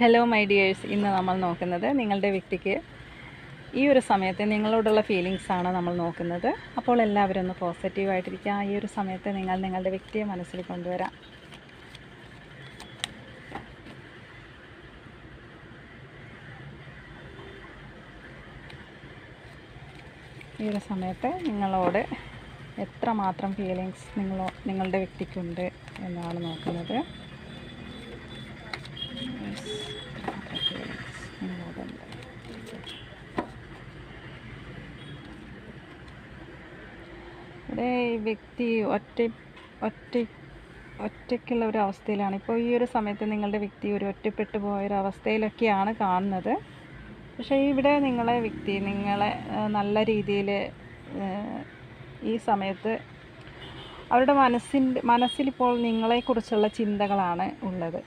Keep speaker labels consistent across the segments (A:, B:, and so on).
A: Hello my dears ഇന്ന് നമ്മൾ നോക്കുന്നത് നിങ്ങളുടെ വ്യക്തിക്ക് ഈ ഒരു സമയത്ത് നിങ്ങളോടുള്ള ഫീലിങ്സ് ആണ് നമ്മൾ നോക്കുന്നത്. അപ്പോൾ എല്ലാവരും ഒന്ന് പോസിറ്റീവായിട്ടിരിക്കുക ഈ ഒരു സമയത്ത് നിങ്ങൾ നിങ്ങളുടെ വ്യക്തിയെ മനസ്സിൽ കൊണ്ടുവരാം. ഈ ഒരു സമയത്ത് നിങ്ങളോട് എത്രമാത്രം ഫീലിങ്സ് നിങ്ങളോ നിങ്ങളുടെ വ്യക്തിക്കുണ്ട് എന്നാണ് നോക്കുന്നത് Yes, എത്രമാത്രം feelings നിങ്ങളോടുണ്ട്. ഇവിടെ ഈ വ്യക്തി ഒറ്റ ഒറ്റ ഒറ്റയ്ക്കുള്ള ഒരു അവസ്ഥയിലാണ്. ഇപ്പോൾ ഈ ഒരു സമയത്ത് നിങ്ങളുടെ വ്യക്തി ഒരു ഒറ്റപ്പെട്ടു പോയ ഒരു അവസ്ഥയിലൊക്കെയാണ് കാണുന്നത്. പക്ഷേ ഇവിടെ നിങ്ങളെ വ്യക്തി നിങ്ങളെ നല്ല രീതിയിൽ ഈ സമയത്ത് അവരുടെ മനസ്സിന്റെ മനസ്സിലിപ്പോൾ നിങ്ങളെക്കുറിച്ചുള്ള ചിന്തകളാണ് ഉള്ളത്.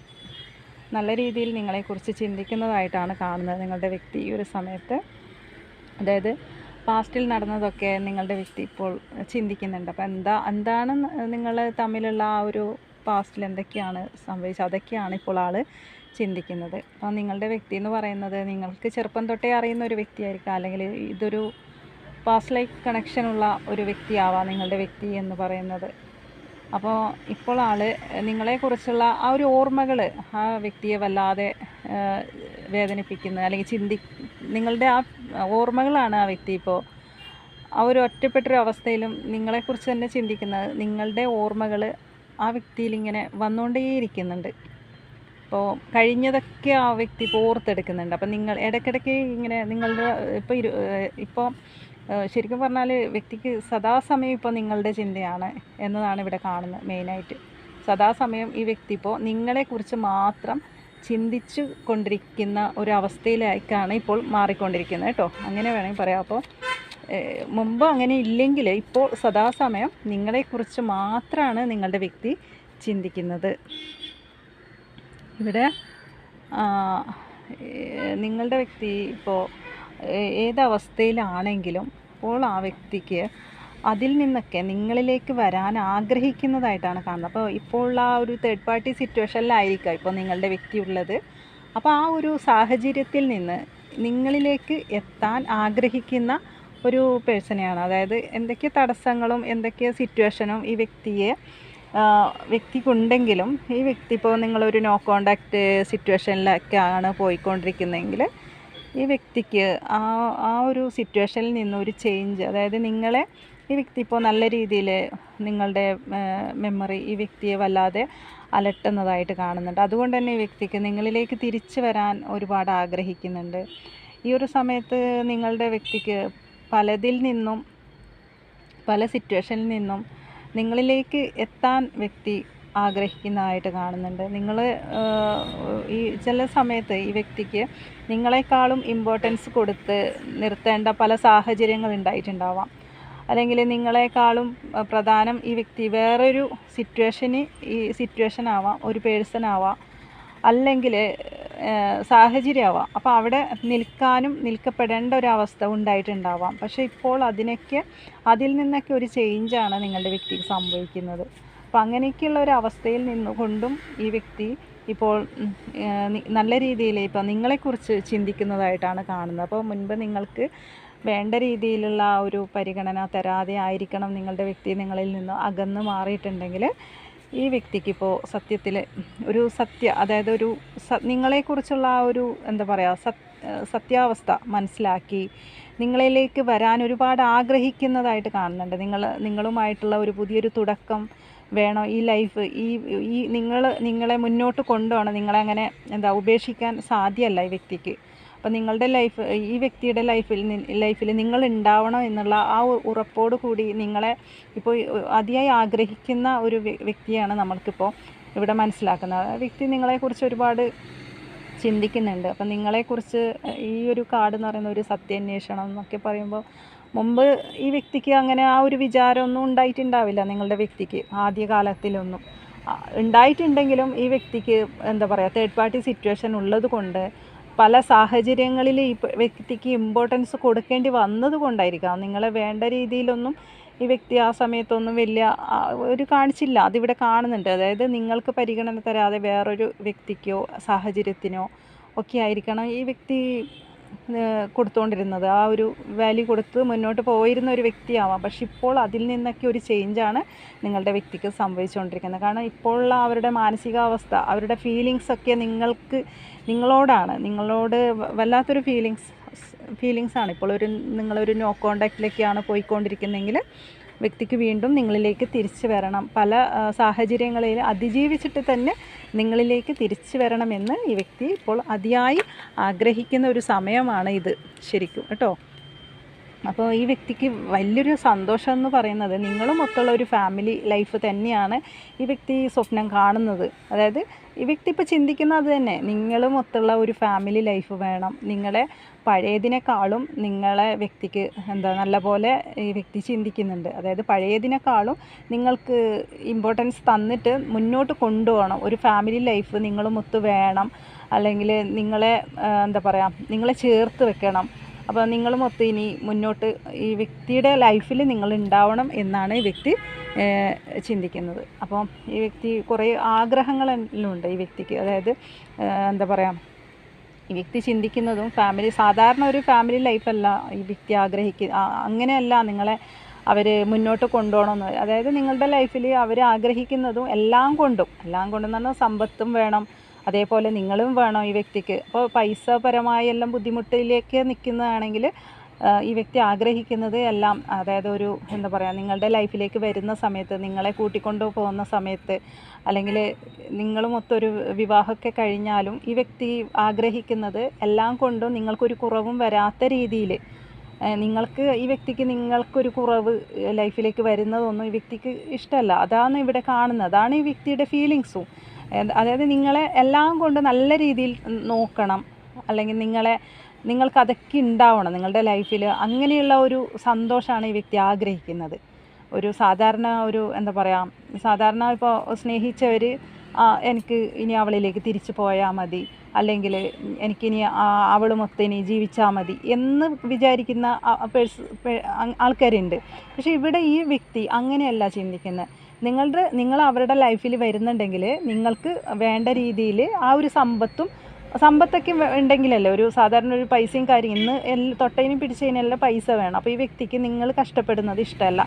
A: നല്ല രീതിയിൽ നിങ്ങളെക്കുറിച്ച് ചിന്തിക്കുന്നതായിട്ടാണ് കാണുന്നത് നിങ്ങളുടെ വ്യക്തി ഈ ഒരു സമയത്ത്. അതായത് പാസ്റ്റിൽ നടന്നതൊക്കെ നിങ്ങളുടെ വ്യക്തി ഇപ്പോൾ ചിന്തിക്കുന്നുണ്ട്. അപ്പോൾ എന്താ എന്താണ് നിങ്ങൾ തമ്മിലുള്ള ആ ഒരു പാസ്റ്റിൽ എന്തൊക്കെയാണ് സംഭവിച്ചത്? അതൊക്കെയാണ് ഇപ്പോൾ ആൾ ചിന്തിക്കുന്നത്. അപ്പോൾ നിങ്ങളുടെ വ്യക്തി എന്ന് പറയുന്നത് നിങ്ങൾക്ക് ചെറുപ്പം തൊട്ടേ അറിയുന്ന ഒരു വ്യക്തിയായിരിക്കാം. അല്ലെങ്കിൽ ഇതൊരു പാസ്റ്റ് ലൈഫ് കണക്ഷനുള്ള ഒരു വ്യക്തിയാവാം നിങ്ങളുടെ വ്യക്തി എന്ന് പറയുന്നത്. അപ്പോൾ ഇപ്പോൾ ആൾ നിങ്ങളെക്കുറിച്ചുള്ള ആ ഒരു ഓർമ്മകൾ ആ വ്യക്തിയെ വല്ലാതെ വേദനിപ്പിക്കുന്നത് അല്ലെങ്കിൽ ചിന്തി നിങ്ങളുടെ ആ ഓർമ്മകളാണ് ആ വ്യക്തി ഇപ്പോൾ ആ ഒരു ഒറ്റപ്പെട്ടൊരവസ്ഥയിലും നിങ്ങളെക്കുറിച്ച് തന്നെ ചിന്തിക്കുന്നത് നിങ്ങളുടെ ഓർമ്മകൾ ആ വ്യക്തിയിൽ ഇങ്ങനെ വന്നുകൊണ്ടേയിരിക്കുന്നുണ്ട് അപ്പോൾ കഴിഞ്ഞതൊക്കെ ആ വ്യക്തി ഇപ്പോൾ ഓർത്തെടുക്കുന്നുണ്ട്. അപ്പം നിങ്ങൾ ഇടയ്ക്കിടയ്ക്ക് ഇങ്ങനെ നിങ്ങളുടെ ഇപ്പോൾ ഇരു ഇപ്പോൾ ശരിക്കും പറഞ്ഞാൽ വ്യക്തിക്ക് സദാസമയം ഇപ്പോൾ നിങ്ങളുടെ ചിന്തയാണ് എന്നതാണ് ഇവിടെ കാണുന്നത് മെയിനായിട്ട്. സദാസമയം ഈ വ്യക്തി ഇപ്പോൾ നിങ്ങളെക്കുറിച്ച് മാത്രം ചിന്തിച്ചു കൊണ്ടിരിക്കുന്ന ഒരവസ്ഥയിലേക്കാണ് ഇപ്പോൾ മാറിക്കൊണ്ടിരിക്കുന്നത് കേട്ടോ. അങ്ങനെ വേണമെങ്കിൽ പറയാം. അപ്പോൾ മുമ്പ് അങ്ങനെ ഇല്ലെങ്കിൽ ഇപ്പോൾ സദാസമയം നിങ്ങളെക്കുറിച്ച് മാത്രമാണ് നിങ്ങളുടെ വ്യക്തി ചിന്തിക്കുന്നത്. ഇവിടെ നിങ്ങളുടെ വ്യക്തി ഇപ്പോൾ ഏതവസ്ഥയിലാണെങ്കിലും ഇപ്പോൾ ആ വ്യക്തിക്ക് അതിൽ നിന്നൊക്കെ നിങ്ങളിലേക്ക് വരാൻ ആഗ്രഹിക്കുന്നതായിട്ടാണ് കാണുന്നത്. അപ്പോൾ ഇപ്പോൾ ഉള്ള ആ ഒരു തേർഡ് പാർട്ടി സിറ്റുവേഷനിലായിരിക്കാം ഇപ്പോൾ നിങ്ങളുടെ വ്യക്തി ഉള്ളത്. അപ്പോൾ ആ ഒരു സാഹചര്യത്തിൽ നിന്ന് നിങ്ങളിലേക്ക് എത്താൻ ആഗ്രഹിക്കുന്ന ഒരു പേഴ്സണെയാണ് അതായത് എന്തൊക്കെ തടസ്സങ്ങളും എന്തൊക്കെ സിറ്റുവേഷനും ഈ വ്യക്തിയെ വ്യക്തിക്കുണ്ടെങ്കിലും ഈ വ്യക്തി ഇപ്പോൾ നിങ്ങളൊരു നോ കോണ്ടാക്റ്റ് സിറ്റുവേഷനിലൊക്കെയാണ് പോയിക്കൊണ്ടിരിക്കുന്നതെങ്കിൽ ഈ വ്യക്തിക്ക് ആ ആ ഒരു സിറ്റുവേഷനിൽ നിന്ന് ഒരു ചേഞ്ച് അതായത് നിങ്ങളെ ഈ വ്യക്തി ഇപ്പോൾ നല്ല രീതിയിൽ നിങ്ങളുടെ മെമ്മറി ഈ വ്യക്തിയെ വല്ലാതെ അലട്ടുന്നതായിട്ട് കാണുന്നുണ്ട്. അതുകൊണ്ട് തന്നെ ഈ വ്യക്തിക്ക് നിങ്ങളിലേക്ക് തിരിച്ചു വരാൻ ഒരുപാട് ആഗ്രഹിക്കുന്നുണ്ട്. ഈ ഒരു സമയത്ത് നിങ്ങളുടെ വ്യക്തിക്ക് പലതിൽ നിന്നും പല സിറ്റുവേഷനിൽ നിന്നും നിങ്ങളിലേക്ക് എത്താൻ വ്യക്തി ആഗ്രഹിക്കുന്നതായിട്ട് കാണുന്നുണ്ട്. നിങ്ങൾ ഈ ചില സമയത്ത് ഈ വ്യക്തിക്ക് നിങ്ങളെക്കാളും ഇമ്പോർട്ടൻസ് കൊടുത്ത് നിർത്തേണ്ട പല സാഹചര്യങ്ങൾ ഉണ്ടായിട്ടുണ്ടാവാം. അല്ലെങ്കിൽ നിങ്ങളെക്കാളും പ്രധാനം ഈ വ്യക്തി വേറൊരു സിറ്റുവേഷന് ഈ സിറ്റുവേഷൻ ആവാം ഒരു പേഴ്സൺ ആവാം. അല്ലെങ്കിൽ സാഹചര്യമാവാം അപ്പോൾ അവിടെ നിൽക്കാനും നിൽക്കപ്പെടേണ്ട ഒരു അവസ്ഥ ഉണ്ടായിട്ടുണ്ടാവാം. പക്ഷേ ഇപ്പോൾ അതിനൊക്കെ അതിൽ നിന്നൊക്കെ ഒരു ചേഞ്ചാണ് നിങ്ങളുടെ വ്യക്തിക്ക് സംഭവിക്കുന്നത്. അപ്പോൾ അങ്ങനെയൊക്കെയുള്ള ഒരു അവസ്ഥയിൽ നിന്നുകൊണ്ടും ഈ വ്യക്തി ഇപ്പോൾ നല്ല രീതിയിൽ ഇപ്പോൾ നിങ്ങളെക്കുറിച്ച് ചിന്തിക്കുന്നതായിട്ടാണ് കാണുന്നത്. അപ്പോൾ മുൻപ് നിങ്ങൾക്ക് വേണ്ട രീതിയിലുള്ള ഒരു പരിഗണന തരാതെ ആയിരിക്കണം നിങ്ങളുടെ വ്യക്തി നിങ്ങളിൽ നിന്ന് അകന്ന് മാറിയിട്ടുണ്ടെങ്കിൽ ഈ വ്യക്തിക്കിപ്പോൾ സത്യത്തിൽ ഒരു സത്യ അതായത് ഒരു സ നിങ്ങളെക്കുറിച്ചുള്ള ആ ഒരു എന്താ പറയുക സത് സത്യാവസ്ഥ മനസ്സിലാക്കി നിങ്ങളിലേക്ക് വരാൻ ഒരുപാട് ആഗ്രഹിക്കുന്നതായിട്ട് കാണുന്നുണ്ട്. നിങ്ങൾ നിങ്ങളുമായിട്ടുള്ള ഒരു പുതിയൊരു തുടക്കം വേണം? ഈ ലൈഫ് ഈ ഈ നിങ്ങൾ നിങ്ങളെ മുന്നോട്ട് കൊണ്ടുപോകണം. നിങ്ങളെ അങ്ങനെ എന്താ ഉപേക്ഷിക്കാൻ സാധ്യമല്ല ഈ വ്യക്തിക്ക്. അപ്പം നിങ്ങളുടെ ലൈഫ് ഈ വ്യക്തിയുടെ ലൈഫിൽ ലൈഫിൽ നിങ്ങൾ ഉണ്ടാവണം എന്നുള്ള ആ ഉറപ്പോട് കൂടി നിങ്ങളെ ഇപ്പോൾ അതിയായി ആഗ്രഹിക്കുന്ന ഒരു വ്യ- വ്യക്തിയാണ് നമ്മൾക്കിപ്പോൾ ഇവിടെ മനസ്സിലാക്കുന്നത്. ആ വ്യക്തി നിങ്ങളെക്കുറിച്ച് ഒരുപാട് ചിന്തിക്കുന്നുണ്ട്. അപ്പം നിങ്ങളെക്കുറിച്ച് ഈ ഒരു കാർഡ് എന്ന് പറയുന്ന ഒരു സത്യാന്വേഷണം എന്നൊക്കെ പറയുമ്പോൾ മുമ്പ് ഈ വ്യക്തിക്ക് അങ്ങനെ ആ ഒരു വിചാരമൊന്നും ഉണ്ടായിട്ടുണ്ടാവില്ല നിങ്ങളുടെ വ്യക്തിക്ക് ആദ്യകാലത്തിലൊന്നും. കാലത്തിലൊന്നും ഉണ്ടായിട്ടുണ്ടെങ്കിലും ഈ വ്യക്തിക്ക് എന്താ പറയുക തേർഡ് പാർട്ടി സിറ്റുവേഷൻ ഉള്ളത് കൊണ്ട് പല സാഹചര്യങ്ങളിൽ ഈ വ്യക്തിക്ക് ഇമ്പോർട്ടൻസ് കൊടുക്കേണ്ടി വന്നത് കൊണ്ടായിരിക്കാം. നിങ്ങളെ വേണ്ട രീതിയിലൊന്നും ഈ വ്യക്തി ആ സമയത്തൊന്നും വലിയ ഒരു കാണിച്ചില്ല. അതിവിടെ കാണുന്നുണ്ട്. അതായത് നിങ്ങൾക്ക് പരിഗണന തരാതെ വേറൊരു വ്യക്തിക്കോ സാഹചര്യത്തിനോ ഒക്കെ ആയിരിക്കണം ഈ വ്യക്തി കൊടുത്തുകൊണ്ടിരുന്നത് ആ ഒരു വാല്യൂ കൊടുത്ത് മുന്നോട്ട് പോയിരുന്ന ഒരു വ്യക്തിയാവാം. പക്ഷെ ഇപ്പോൾ അതിൽ നിന്നൊക്കെ ഒരു ചേഞ്ചാണ് നിങ്ങളുടെ വ്യക്തിക്ക് സംഭവിച്ചുകൊണ്ടിരിക്കുന്നത്. കാരണം ഇപ്പോഴുള്ള അവരുടെ മാനസികാവസ്ഥ അവരുടെ ഫീലിങ്സ് ഒക്കെ നിങ്ങൾക്ക് നിങ്ങളോടാണ്. നിങ്ങളോട് വല്ലാത്തൊരു ഫീലിങ്സ് ഫീലിങ്സാണ് ഇപ്പോൾ ഒരു നിങ്ങളൊരു നോ കോണ്ടാക്റ്റിലേക്കാണ് പോയിക്കൊണ്ടിരിക്കുന്നതെങ്കിൽ വ്യക്തിക്ക് വീണ്ടും നിങ്ങളിലേക്ക് തിരിച്ചു വരണം. പല സാഹചര്യങ്ങളിൽ അതിജീവിച്ചിട്ട് തന്നെ നിങ്ങളിലേക്ക് തിരിച്ചു വരണമെന്ന് ഈ വ്യക്തി ഇപ്പോൾ അതിയായി ആഗ്രഹിക്കുന്ന ഒരു സമയമാണ് ഇത് ശരിക്കും. കേട്ടോ? അപ്പോൾ ഈ വ്യക്തിക്ക് വലിയൊരു സന്തോഷം എന്ന് പറയുന്നത് നിങ്ങളും മൊത്തമുള്ള ഒരു ഫാമിലി ലൈഫ് തന്നെയാണ് ഈ വ്യക്തി സ്വപ്നം കാണുന്നത്. അതായത് ഈ വ്യക്തി ഇപ്പോൾ ചിന്തിക്കുന്നത് തന്നെ. നിങ്ങളും മൊത്തമുള്ള ഒരു ഫാമിലി ലൈഫ് വേണം. നിങ്ങളെ പഴയതിനേക്കാളും നിങ്ങളെ വ്യക്തിക്ക് എന്താ നല്ല പോലെ ഈ വ്യക്തി ചിന്തിക്കുന്നുണ്ട്. അതായത് പഴയതിനേക്കാളും നിങ്ങൾക്ക് ഇമ്പോർട്ടൻസ് തന്നിട്ട് മുന്നോട്ട് കൊണ്ടുപോകണം. ഒരു ഫാമിലി ലൈഫ് നിങ്ങളും മൊത്തം വേണം. അല്ലെങ്കിൽ നിങ്ങളെ എന്താ പറയുക നിങ്ങളെ ചേർത്ത് വെക്കണം. അപ്പോൾ നിങ്ങൾ മൊത്തം ഇനി മുന്നോട്ട് ഈ വ്യക്തിയുടെ ലൈഫിൽ നിങ്ങൾ ഉണ്ടാവണം എന്നാണ് ഈ വ്യക്തി ചിന്തിക്കുന്നത്. അപ്പോൾ ഈ വ്യക്തി കുറേ ആഗ്രഹങ്ങളെല്ലാം ഉണ്ട് ഈ വ്യക്തിക്ക്. അതായത് എന്താ പറയുക ഈ വ്യക്തി ചിന്തിക്കുന്നതും ഫാമിലി സാധാരണ ഒരു ഫാമിലി ലൈഫല്ല ഈ വ്യക്തി ആഗ്രഹിക്കുക അങ്ങനെയല്ല നിങ്ങളെ അവർ മുന്നോട്ട് കൊണ്ടുപോകണമെന്ന് അതായത് നിങ്ങളുടെ ലൈഫിൽ അവർ ആഗ്രഹിക്കുന്നതും എല്ലാം കൊണ്ടും എല്ലാം കൊണ്ടും തന്നെ സമ്പത്തും വേണം അതേപോലെ നിങ്ങളും വേണോ ഈ വ്യക്തിക്ക്? അപ്പോൾ പൈസ പരമായി എല്ലാം ബുദ്ധിമുട്ടിലേക്ക് നിൽക്കുന്നതാണെങ്കിൽ ഈ വ്യക്തി ആഗ്രഹിക്കുന്നത് എല്ലാം അതായത് ഒരു എന്താ പറയുക നിങ്ങളുടെ ലൈഫിലേക്ക് വരുന്ന സമയത്ത് നിങ്ങളെ കൂട്ടിക്കൊണ്ടു പോകുന്ന സമയത്ത് അല്ലെങ്കിൽ നിങ്ങളുമൊത്തൊരു വിവാഹമൊക്കെ കഴിഞ്ഞാലും ഈ വ്യക്തി ആഗ്രഹിക്കുന്നത് എല്ലാം കൊണ്ടും നിങ്ങൾക്കൊരു കുറവും വരാത്ത രീതിയിൽ നിങ്ങൾക്ക് ഈ വ്യക്തിക്ക് നിങ്ങൾക്കൊരു കുറവ് ലൈഫിലേക്ക് വരുന്നതൊന്നും ഈ വ്യക്തിക്ക് ഇഷ്ടമല്ല. അതാണ് ഇവിടെ കാണുന്നത്. അതാണ് ഈ വ്യക്തിയുടെ ഫീലിങ്സും അതായത് നിങ്ങളെ എല്ലാം കൊണ്ട് നല്ല രീതിയിൽ നോക്കണം. അല്ലെങ്കിൽ നിങ്ങളെ നിങ്ങൾക്ക് അതൊക്കെ ഉണ്ടാവണം. നിങ്ങളുടെ ലൈഫിൽ അങ്ങനെയുള്ള ഒരു സന്തോഷമാണ് ഈ വ്യക്തി ആഗ്രഹിക്കുന്നത്. ഒരു സാധാരണ ഒരു എന്താ പറയുക സാധാരണ ഇപ്പോൾ സ്നേഹിച്ചവർ എനിക്ക് ഇനി അവളിലേക്ക് തിരിച്ചു പോയാൽ മതി. അല്ലെങ്കിൽ എനിക്കിനി അവളുമൊത്ത് ഇനി ജീവിച്ചാൽ മതി എന്ന് വിചാരിക്കുന്ന പേഴ്സ് ആൾക്കാരുണ്ട്. പക്ഷേ ഇവിടെ ഈ വ്യക്തി അങ്ങനെയല്ല ചിന്തിക്കുന്നത് നിങ്ങളുടെ നിങ്ങൾ അവരുടെ ലൈഫിൽ വരുന്നുണ്ടെങ്കിൽ നിങ്ങൾക്ക് വേണ്ട രീതിയിൽ ആ ഒരു സമ്പത്തും സമ്പത്തൊക്കെ ഉണ്ടെങ്കിലല്ലേ ഒരു സാധാരണ ഒരു പൈസയും കാര്യം ഇന്ന് എല്ലാ തൊട്ടതിനും പിടിച്ചതിനെല്ലാം പൈസ വേണം. അപ്പോൾ ഈ വ്യക്തിക്ക് നിങ്ങൾ കഷ്ടപ്പെടുന്നത് ഇഷ്ടമല്ല.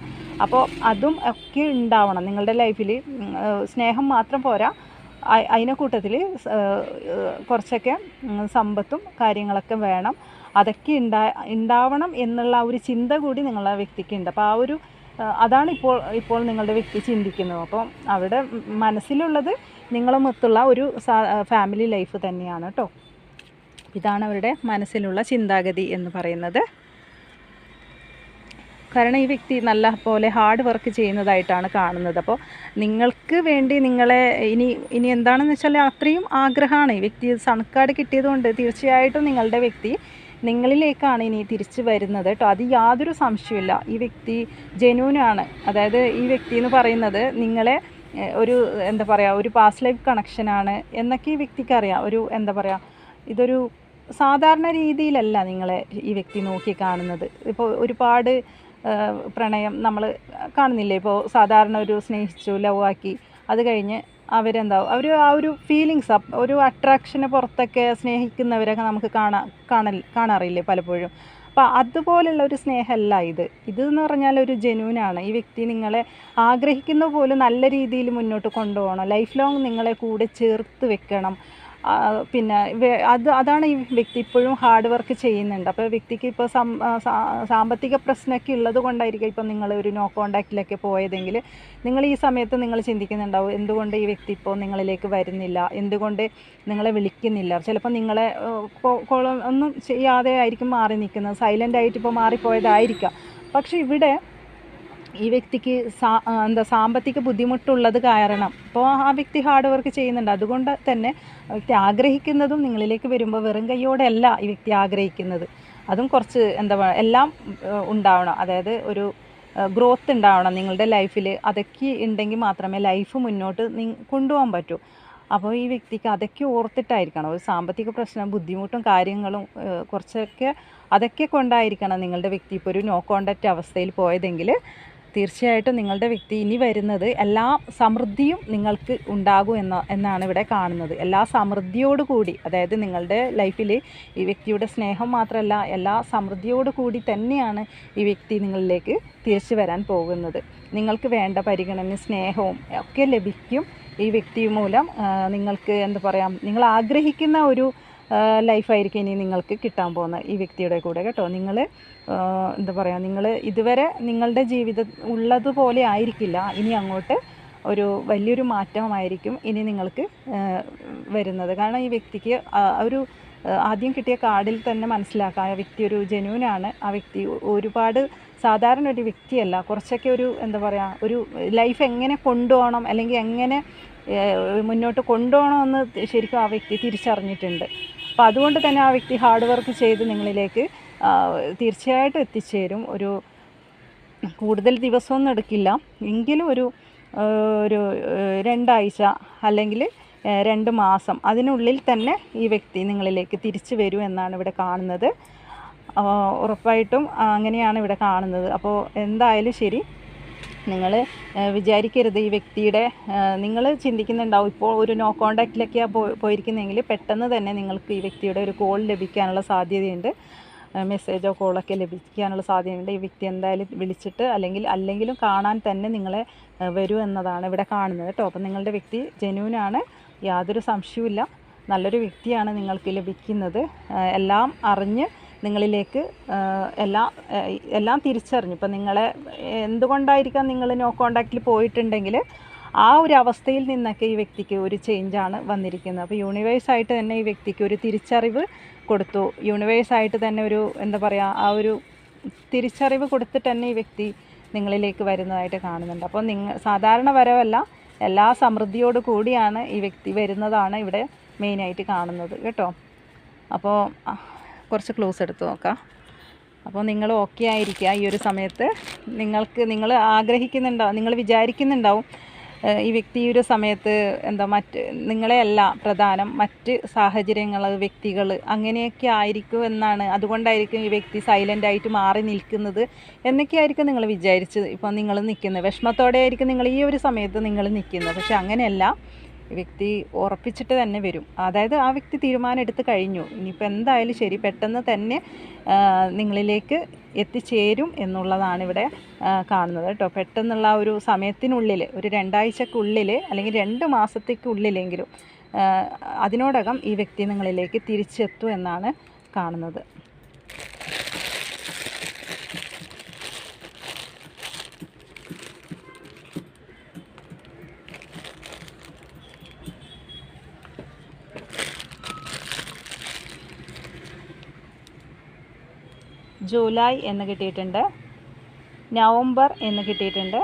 A: അപ്പോൾ അതും ഒക്കെ ഉണ്ടാവണം. നിങ്ങളുടെ ലൈഫിൽ സ്നേഹം മാത്രം പോരാ. അതിനെ കൂട്ടത്തിൽ കുറച്ചൊക്കെ സമ്പത്തും കാര്യങ്ങളൊക്കെ വേണം. അതൊക്കെ ഉണ്ടാ ഉണ്ടാവണം എന്നുള്ള ഒരു ചിന്ത കൂടി നിങ്ങളെ വ്യക്തിക്ക് ഉണ്ട്. അപ്പോൾ ആ ഒരു അതാണ് ഇപ്പോൾ ഇപ്പോൾ നിങ്ങളുടെ വ്യക്തി ചിന്തിക്കുന്നത്. അപ്പോൾ അവിടെ മനസ്സിലുള്ളത് നിങ്ങളെ നിങ്ങളുമൊത്തുള്ള ഒരു ഫാമിലി ലൈഫ് തന്നെയാണ് കേട്ടോ ഇതാണ് അവരുടെ മനസ്സിലുള്ള ചിന്താഗതി എന്ന് പറയുന്നത്. കാരണം ഈ വ്യക്തി നല്ല പോലെ ഹാർഡ് വർക്ക് ചെയ്യുന്നതായിട്ടാണ് കാണുന്നത്. അപ്പോൾ നിങ്ങൾക്ക് വേണ്ടി നിങ്ങളെ ഇനി ഇനി എന്താണെന്ന് വെച്ചാൽ അത്രയും ആഗ്രഹമാണ്. ഈ വ്യക്തി സൺകാർഡ് കിട്ടിയതുകൊണ്ട് തീർച്ചയായിട്ടും നിങ്ങളുടെ വ്യക്തി നിങ്ങളിലേക്കാണ് ഇനി തിരിച്ചു വരുന്നത് കേട്ടോ. അത് യാതൊരു സംശയമില്ല ഈ വ്യക്തി ജെന്യൂനാണ് അതായത് ഈ വ്യക്തി എന്ന് പറയുന്നത് നിങ്ങളെ ഒരു എന്താ പറയുക ഒരു പാസ്റ്റ് ലൈഫ് കണക്ഷനാണ് എന്നൊക്കെ ഈ വ്യക്തിക്ക് അറിയാം. ഒരു എന്താ പറയുക ഇതൊരു സാധാരണ രീതിയിലല്ല നിങ്ങളെ ഈ വ്യക്തി നോക്കി കാണുന്നത്. ഇപ്പോൾ ഒരുപാട് പ്രണയം നമ്മൾ കാണുന്നില്ലേ? ഇപ്പോൾ സാധാരണ ഒരു സ്നേഹിച്ചു ലവ് ആക്കി അത് കഴിഞ്ഞ് അവരെന്താ അവർ ആ ഒരു ഫീലിങ്സ് ഒരു അട്രാക്ഷന് പുറത്തൊക്കെ സ്നേഹിക്കുന്നവരൊക്കെ നമുക്ക് കാണാൻ കാണൽ കാണാറില്ലേ പലപ്പോഴും? അപ്പോൾ അതുപോലുള്ള ഒരു സ്നേഹമല്ല ഇത്. ഇതെന്ന് പറഞ്ഞാൽ ഒരു ജെനുവിനാണ് ഈ വ്യക്തി നിങ്ങളെ ആഗ്രഹിക്കുന്ന പോലും നല്ല രീതിയിൽ മുന്നോട്ട് കൊണ്ടുപോകണം. ലൈഫ് ലോങ് നിങ്ങളെ കൂടെ ചേർത്ത് വെക്കണം. പിന്നെ അത് അതാണ് ഈ വ്യക്തി ഇപ്പോഴും ഹാർഡ് വർക്ക് ചെയ്യുന്നുണ്ട്. അപ്പോൾ വ്യക്തിക്ക് ഇപ്പോൾ സാമ്പത്തിക പ്രശ്നമൊക്കെ ഉള്ളത് കൊണ്ടായിരിക്കും ഇപ്പം നിങ്ങൾ ഒരു നോ കോണ്ടാക്റ്റിലൊക്കെ പോയതെങ്കിൽ നിങ്ങൾ ഈ സമയത്ത് നിങ്ങൾ ചിന്തിക്കുന്നുണ്ടാവും എന്തുകൊണ്ട് ഈ വ്യക്തി ഇപ്പോൾ നിങ്ങളിലേക്ക് വരുന്നില്ല? എന്തുകൊണ്ട് നിങ്ങളെ വിളിക്കുന്നില്ല? ചിലപ്പോൾ നിങ്ങളെ ഒന്നും ചെയ്യാതെ ആയിരിക്കും മാറി നിൽക്കുന്നത് സൈലന്റ് ആയിട്ട് ഇപ്പോൾ മാറിപ്പോയതായിരിക്കാം. പക്ഷേ ഇവിടെ ഈ വ്യക്തിക്ക് സാ എന്താ സാമ്പത്തിക ബുദ്ധിമുട്ടുള്ളത് കാരണം. ഇപ്പോൾ ആ വ്യക്തി ഹാർഡ് വർക്ക് ചെയ്യുന്നുണ്ട്. അതുകൊണ്ട് തന്നെ വ്യക്തി ആഗ്രഹിക്കുന്നതും നിങ്ങളിലേക്ക് വരുമ്പോൾ വെറും കൈയോടെയല്ല ഈ വ്യക്തി ആഗ്രഹിക്കുന്നത്. അതും കുറച്ച് എന്താ പറയുക എല്ലാം ഉണ്ടാവണം. അതായത് ഒരു ഗ്രോത്ത് ഉണ്ടാവണം നിങ്ങളുടെ ലൈഫിൽ അതൊക്കെ ഉണ്ടെങ്കിൽ മാത്രമേ ലൈഫ് മുന്നോട്ട് കൊണ്ടുപോകാൻ പറ്റൂ. അപ്പോൾ ഈ വ്യക്തിക്ക് അതൊക്കെ ഓർത്തിട്ടായിരിക്കണം. ഒരു സാമ്പത്തിക പ്രശ്നം ബുദ്ധിമുട്ടും കാര്യങ്ങളും കുറച്ചൊക്കെ അതൊക്കെ കൊണ്ടായിരിക്കണം നിങ്ങളുടെ വ്യക്തി ഇപ്പോൾ ഒരു നോ കോണ്ടാക്റ്റ് അവസ്ഥയിൽ പോയതെങ്കിൽ തീർച്ചയായിട്ടും നിങ്ങളുടെ വ്യക്തി ഇനി വരുന്നത് എല്ലാ സമൃദ്ധിയും നിങ്ങൾക്ക് ഉണ്ടാകും എന്ന എന്നാണ് ഇവിടെ കാണുന്നത്. എല്ലാ സമൃദ്ധിയോടുകൂടി അതായത് നിങ്ങളുടെ ലൈഫിൽ ഈ വ്യക്തിയുടെ സ്നേഹം മാത്രമല്ല എല്ലാ സമൃദ്ധിയോടുകൂടി തന്നെയാണ് ഈ വ്യക്തി നിങ്ങളിലേക്ക് തിരിച്ചു വരാൻ പോകുന്നത്. നിങ്ങൾക്ക് വേണ്ട പരിഗണന സ്നേഹവും ഒക്കെ ലഭിക്കും ഈ വ്യക്തി മൂലം. നിങ്ങൾക്ക് എന്താ പറയുക നിങ്ങൾ ആഗ്രഹിക്കുന്ന ഒരു ലൈഫായിരിക്കും ഇനി നിങ്ങൾക്ക് കിട്ടാൻ പോകുന്ന ഈ വ്യക്തിയുടെ കൂടെ കേട്ടോ. നിങ്ങൾ എന്താ പറയുക നിങ്ങൾ ഇതുവരെ നിങ്ങളുടെ ജീവിത ഉള്ളതുപോലെ ആയിരിക്കില്ല. ഇനി അങ്ങോട്ട് ഒരു വലിയൊരു മാറ്റമായിരിക്കും ഇനി നിങ്ങൾക്ക് വരുന്നത്. കാരണം ഈ വ്യക്തിക്ക് ഒരു ആദ്യം കിട്ടിയ കാർഡിൽ തന്നെ മനസ്സിലാക്കാം ആ വ്യക്തി ഒരു ജെന്യൂനാണ്. ആ വ്യക്തി ഒരുപാട് സാധാരണ ഒരു വ്യക്തിയല്ല. കുറച്ചൊക്കെ ഒരു എന്താ പറയുക ഒരു ലൈഫ് എങ്ങനെ കൊണ്ടുപോകണം അല്ലെങ്കിൽ എങ്ങനെ മുന്നോട്ട് കൊണ്ടുപോകണമെന്ന് ശരിക്കും ആ വ്യക്തി തിരിച്ചറിഞ്ഞിട്ടുണ്ട്. അപ്പോൾ അതുകൊണ്ട് തന്നെ ആ വ്യക്തി ഹാർഡ് വർക്ക് ചെയ്ത് നിങ്ങളിലേക്ക് തീർച്ചയായിട്ടും എത്തിച്ചേരും. ഒരു കൂടുതൽ ദിവസമൊന്നും എടുക്കില്ല. എങ്കിലും ഒരു ഒരു രണ്ടാഴ്ച അല്ലെങ്കിൽ രണ്ട് മാസം അതിനുള്ളിൽ തന്നെ ഈ വ്യക്തി നിങ്ങളിലേക്ക് തിരിച്ചു വരും എന്നാണ് ഇവിടെ കാണുന്നത്. ഉറപ്പായിട്ടും അങ്ങനെയാണ് ഇവിടെ കാണുന്നത്. അപ്പോൾ എന്തായാലും ശരി നിങ്ങൾ വിചാരിക്കരുത് ഈ വ്യക്തിയുടെ നിങ്ങൾ ചിന്തിക്കുന്നുണ്ടാവും. ഇപ്പോൾ ഒരു നോ കോണ്ടാക്റ്റിലൊക്കെയാണ് പോയി പോയിരിക്കുന്നതെങ്കിൽ പെട്ടെന്ന് തന്നെ നിങ്ങൾക്ക് ഈ വ്യക്തിയുടെ ഒരു കോൾ ലഭിക്കാനുള്ള സാധ്യതയുണ്ട്. മെസ്സേജോ കോളൊക്കെ ലഭിക്കാനുള്ള സാധ്യതയുണ്ട്. ഈ വ്യക്തി എന്തായാലും വിളിച്ചിട്ട് അല്ലെങ്കിൽ അല്ലെങ്കിലും കാണാൻ തന്നെ നിങ്ങളെ വരൂ എന്നതാണ് ഇവിടെ കാണുന്നത് കേട്ടോ. അപ്പം നിങ്ങളുടെ വ്യക്തി ജെന്യൂനാണ് യാതൊരു സംശയവുമില്ല. നല്ലൊരു വ്യക്തിയാണ് നിങ്ങൾക്ക് ലഭിക്കുന്നത്. എല്ലാം അറിഞ്ഞ് നിങ്ങളിലേക്ക് എല്ലാം എല്ലാം തിരിച്ചറിഞ്ഞു. ഇപ്പം നിങ്ങളെ എന്തുകൊണ്ടായിരിക്കാം നിങ്ങൾ നോ കോണ്ടാക്റ്റിൽ പോയിട്ടുണ്ടെങ്കിൽ ആ ഒരു അവസ്ഥയിൽ നിന്നൊക്കെ ഈ വ്യക്തിക്ക് ഒരു ചേഞ്ചാണ് വന്നിരിക്കുന്നത്. അപ്പോൾ യൂണിവേഴ്സായിട്ട് തന്നെ ഈ വ്യക്തിക്ക് ഒരു തിരിച്ചറിവ് കൊടുത്തു. യൂണിവേഴ്സായിട്ട് തന്നെ ഒരു എന്താ പറയുക ആ ഒരു തിരിച്ചറിവ് കൊടുത്തിട്ട് തന്നെ ഈ വ്യക്തി നിങ്ങളിലേക്ക് വരുന്നതായിട്ട് കാണുന്നുണ്ട്. അപ്പോൾ നിങ്ങൾ സാധാരണ വരവല്ല എല്ലാ സമൃദ്ധിയോട് കൂടിയാണ് ഈ വ്യക്തി വരുന്നതാണ് ഇവിടെ മെയിനായിട്ട് കാണുന്നത്. കേട്ടോ? അപ്പോൾ കുറച്ച് ക്ലോസ് എടുത്ത് നോക്കാം. അപ്പോൾ നിങ്ങൾ ഓക്കെ ആയിരിക്കുക ഈ ഒരു സമയത്ത്. നിങ്ങൾക്ക് നിങ്ങൾ ആഗ്രഹിക്കുന്നുണ്ടാവും നിങ്ങൾ വിചാരിക്കുന്നുണ്ടാവും ഈ വ്യക്തി ഈ ഒരു സമയത്ത് എന്താ മറ്റ് നിങ്ങളെയല്ല പ്രധാനം മറ്റ് സാഹചര്യങ്ങൾ വ്യക്തികൾ അങ്ങനെയൊക്കെ ആയിരിക്കും എന്നാണ്. അതുകൊണ്ടായിരിക്കും ഈ വ്യക്തി സൈലന്റ് ആയിട്ട് മാറി നിൽക്കുന്നത് എന്നൊക്കെയായിരിക്കും നിങ്ങൾ വിചാരിച്ചത്. ഇപ്പോൾ നിങ്ങൾ നിൽക്കുന്നത്. വിഷമത്തോടെ ആയിരിക്കും നിങ്ങൾ ഈ ഒരു സമയത്ത് നിങ്ങൾ നിൽക്കുന്നത്. പക്ഷെ അങ്ങനെയല്ല. വ്യക്തി ഉറപ്പിച്ചിട്ട് തന്നെ വരും. അതായത് ആ വ്യക്തി തീരുമാനം എടുത്ത് കഴിഞ്ഞു. ഇനിയിപ്പോൾ എന്തായാലും ശരി പെട്ടെന്ന് തന്നെ നിങ്ങളിലേക്ക് എത്തിച്ചേരും എന്നുള്ളതാണ് ഇവിടെ കാണുന്നത് കേട്ടോ. പെട്ടെന്നുള്ള ഒരു സമയത്തിനുള്ളിൽ ഒരു രണ്ടാഴ്ചക്കുള്ളിൽ അല്ലെങ്കിൽ രണ്ട് മാസത്തേക്കുള്ളിലെങ്കിലും അതിനോടകം ഈ വ്യക്തി നിങ്ങളിലേക്ക് തിരിച്ചെത്തും എന്നാണ് കാണുന്നത്. ജൂലൈ എന്ന് കിട്ടിയിട്ടുണ്ട്. നവംബർ എന്ന് കിട്ടിയിട്ടുണ്ട്.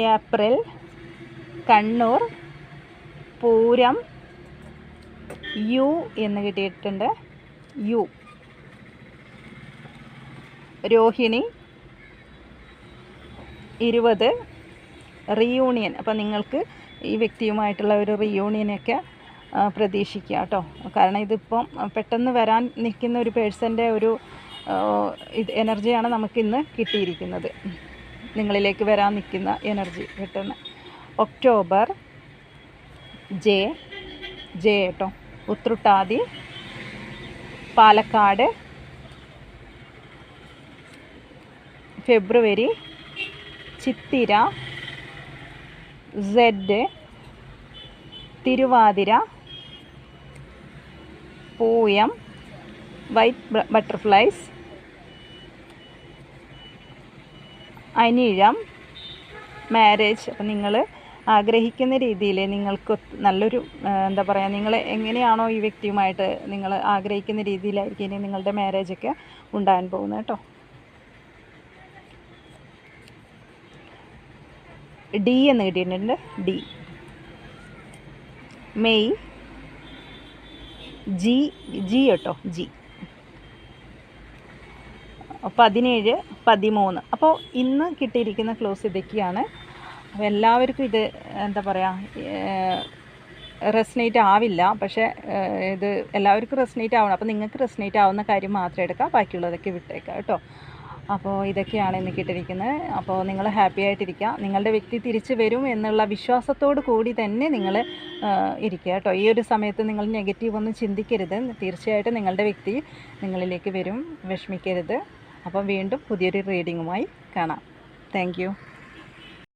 A: ഏപ്രിൽ കണ്ണൂർ പൂരം യു എന്ന് കിട്ടിയിട്ടുണ്ട്. യു. രോഹിണി ഇരുപത് റീയൂണിയൻ അപ്പം നിങ്ങൾക്ക് ഈ വ്യക്തിയുമായിട്ടുള്ള ഒരു റീയൂണിയനൊക്കെ പ്രതീക്ഷിക്കുക കേട്ടോ. കാരണം ഇതിപ്പം പെട്ടെന്ന് വരാൻ നിൽക്കുന്ന ഒരു പേഴ്സന്റെ ഒരു എനർജിയാണ് നമുക്കിന്ന് കിട്ടിയിരിക്കുന്നത്. നിങ്ങളിലേക്ക് വരാൻ നിൽക്കുന്ന എനർജി പെട്ടെന്ന് ഒക്ടോബർ ജെ ജെ കേട്ടോ. ഉത്രുട്ടാതി പാലക്കാട് ഫെബ്രുവരി ചിത്തിര സെഡ് തിരുവാതിര പൂയം വൈറ്റ് ബട്ടർഫ്ലൈസ് അനിഴം മാരേജ്. അപ്പം നിങ്ങൾ ആഗ്രഹിക്കുന്ന രീതിയിൽ നിങ്ങൾക്ക് നല്ലൊരു എന്താ പറയുക നിങ്ങൾ എങ്ങനെയാണോ ഈ വ്യക്തിയുമായിട്ട് നിങ്ങൾ ആഗ്രഹിക്കുന്ന രീതിയിലായിരിക്കും ഇനി നിങ്ങളുടെ മാരേജൊക്കെ ഉണ്ടാകാൻ പോകുന്നത് കേട്ടോ. ഡി എന്ന് കിട്ടിയിട്ടുണ്ട്. ഡി മെയ് ജി ജി കേട്ടോ ജി. പതിനേഴ് പതിമൂന്ന്. അപ്പോൾ ഇന്ന് കിട്ടിയിരിക്കുന്ന ക്ലോസ് ഇതൊക്കെയാണ്. അപ്പോൾ എല്ലാവർക്കും ഇത് എന്താ പറയുക റെസ്നേറ്റ് ആവില്ല. പക്ഷേ ഇത് എല്ലാവർക്കും റെസ്നേറ്റ് ആവണം. അപ്പോൾ നിങ്ങൾക്ക് റെസ്നേറ്റ് ആവുന്ന കാര്യം മാത്രം എടുക്കാം. ബാക്കിയുള്ളതൊക്കെ വിട്ടേക്കാം കേട്ടോ. അപ്പോൾ ഇതൊക്കെയാണ് ഇന്ന് കിട്ടിയിരിക്കുന്നത് അപ്പോൾ നിങ്ങൾ ഹാപ്പി ആയിട്ടിരിക്കുക നിങ്ങളുടെ വ്യക്തി തിരിച്ചു വരും എന്നുള്ള വിശ്വാസത്തോടു കൂടി തന്നെ നിങ്ങൾ ഇരിക്കുക കേട്ടോ. ഈ ഒരു സമയത്ത് നിങ്ങൾ നെഗറ്റീവ് ഒന്നും ചിന്തിക്കരുത്. തീർച്ചയായിട്ടും നിങ്ങളുടെ വ്യക്തി നിങ്ങളിലേക്ക് വരും. വിഷമിക്കരുത്. അപ്പം വീണ്ടും പുതിയൊരു റീഡിങ്ങുമായി കാണാം. താങ്ക്